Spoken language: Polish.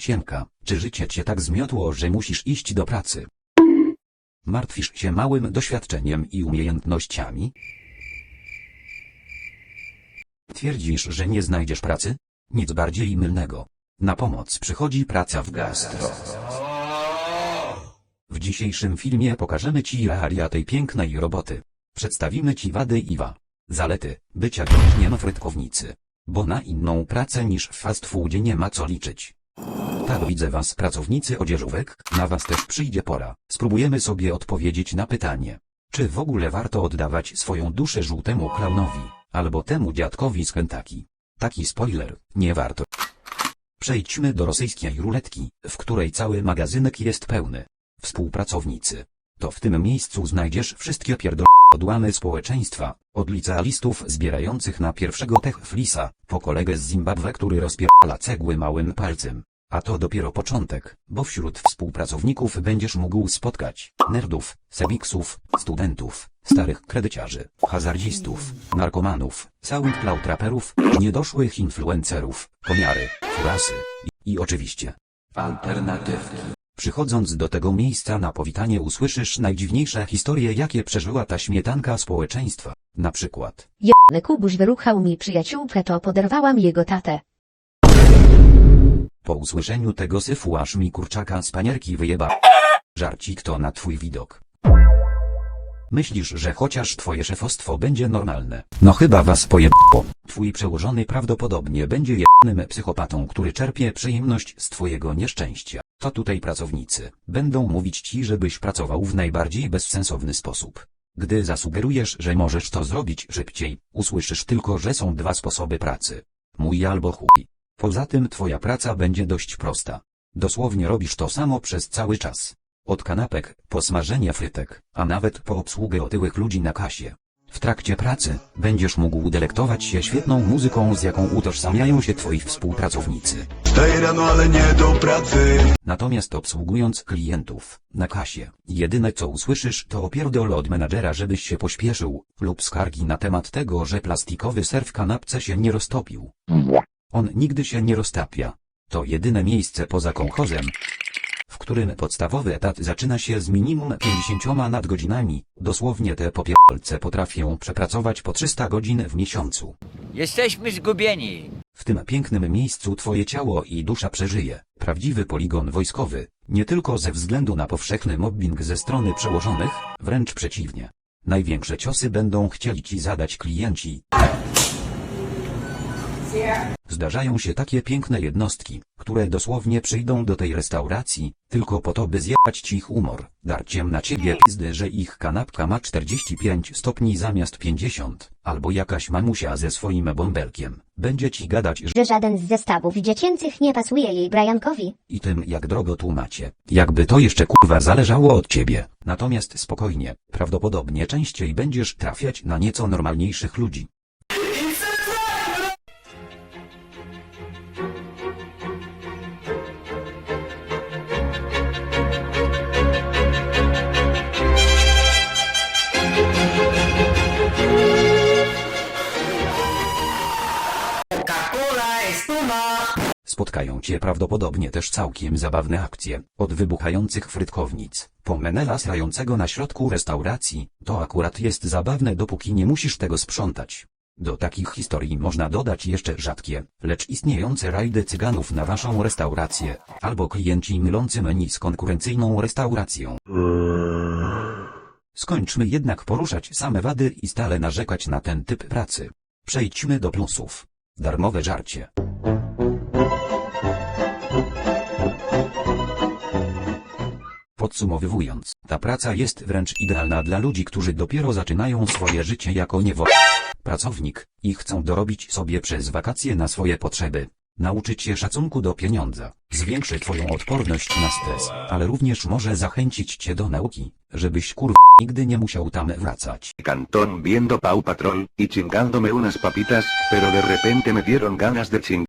Siemka, czy życie cię tak zmiotło, że musisz iść do pracy? Martwisz się małym doświadczeniem i umiejętnościami? Twierdzisz, że nie znajdziesz pracy? Nic bardziej mylnego. Na pomoc przychodzi praca w gastro. W dzisiejszym filmie pokażemy Ci realia tej pięknej roboty. Przedstawimy Ci wady i wa. Zalety bycia więźniem frytkownicy. Bo na inną pracę niż w fast foodzie nie ma co liczyć. Tak widzę Was pracownicy odzieżówek, na Was też przyjdzie pora. Spróbujemy sobie odpowiedzieć na pytanie. Czy w ogóle warto oddawać swoją duszę żółtemu klaunowi, albo temu dziadkowi z Kentucky? Taki spoiler, nie warto. Przejdźmy do rosyjskiej ruletki, w której cały magazynek jest pełny. Współpracownicy. To w tym miejscu znajdziesz wszystkie pierdol odłamy społeczeństwa, od licealistów zbierających na pierwszego tech flisa, po kolegę z Zimbabwe, który rozpierdala cegły małym palcem. A to dopiero początek, bo wśród współpracowników będziesz mógł spotkać nerdów, sebiksów, studentów, starych kredyciarzy, hazardzistów, narkomanów, soundcloud raperów, niedoszłych influencerów, pomiary, furasy i, i oczywiście alternatywki. Przychodząc do tego miejsca na powitanie usłyszysz najdziwniejsze historie jakie przeżyła ta śmietanka społeczeństwa. Na przykład Jany Kubuś wyruchał mi przyjaciółkę to poderwałam jego tatę. Po usłyszeniu tego syfu aż mi kurczaka z panierki wyjeba. Żarcik to na twój widok. Myślisz, że chociaż twoje szefostwo będzie normalne. No chyba was pojebało. Twój przełożony prawdopodobnie będzie jednym psychopatą, który czerpie przyjemność z twojego nieszczęścia. To tutaj pracownicy będą mówić ci, żebyś pracował w najbardziej bezsensowny sposób. Gdy zasugerujesz, że możesz to zrobić szybciej, usłyszysz tylko, że są dwa sposoby pracy. Mój albo chuj. Poza tym twoja praca będzie dość prosta. Dosłownie robisz to samo przez cały czas. Od kanapek, po smażenie frytek, a nawet po obsługę otyłych ludzi na kasie. W trakcie pracy, będziesz mógł delektować się świetną muzyką z jaką utożsamiają się twoi współpracownicy. Wstaję rano, ale nie do pracy. Natomiast obsługując klientów, na kasie, jedyne co usłyszysz to opierdol od menadżera żebyś się pośpieszył, lub skargi na temat tego, że plastikowy ser w kanapce się nie roztopił. On nigdy się nie roztapia. To jedyne miejsce poza kołchozem, w którym podstawowy etat zaczyna się z minimum 50 nadgodzinami, dosłownie te popierdolce potrafią przepracować po 300 godzin w miesiącu. Jesteśmy zgubieni. W tym pięknym miejscu twoje ciało i dusza przeżyje. Prawdziwy poligon wojskowy, nie tylko ze względu na powszechny mobbing ze strony przełożonych, wręcz przeciwnie. Największe ciosy będą chcieli ci zadać klienci. Zdarzają się takie piękne jednostki, które dosłownie przyjdą do tej restauracji, tylko po to by zjechać ci humor, darciem na ciebie pizdy, że ich kanapka ma 45 stopni zamiast 50, albo jakaś mamusia ze swoim bąbelkiem, będzie ci gadać, że że żaden z zestawów dziecięcych nie pasuje jej Briankowi. i tym jak drogo tłumacie. Jakby to jeszcze kurwa zależało od ciebie. Natomiast spokojnie, prawdopodobnie częściej będziesz trafiać na nieco normalniejszych ludzi. Spotkają cię prawdopodobnie też całkiem zabawne akcje, od wybuchających frytkownic, po menela srającego na środku restauracji, to akurat jest zabawne dopóki nie musisz tego sprzątać. Do takich historii można dodać jeszcze rzadkie, lecz istniejące rajdy cyganów na waszą restaurację, albo klienci mylący menu z konkurencyjną restauracją. Skończmy jednak poruszać same wady i stale narzekać na ten typ pracy. Przejdźmy do plusów. Darmowe żarcie. Podsumowując, ta praca jest wręcz idealna dla ludzi, którzy dopiero zaczynają swoje życie jako niewo... pracownik i chcą dorobić sobie przez wakacje na swoje potrzeby. Nauczyć się szacunku do pieniądza, zwiększy twoją odporność na stres, ale również może zachęcić cię do nauki, żebyś kurwa nigdy nie musiał tam wracać. Cantón viendo Pau Patrol, y chingándome unas papitas, pero de repente me dieron ganas de ching...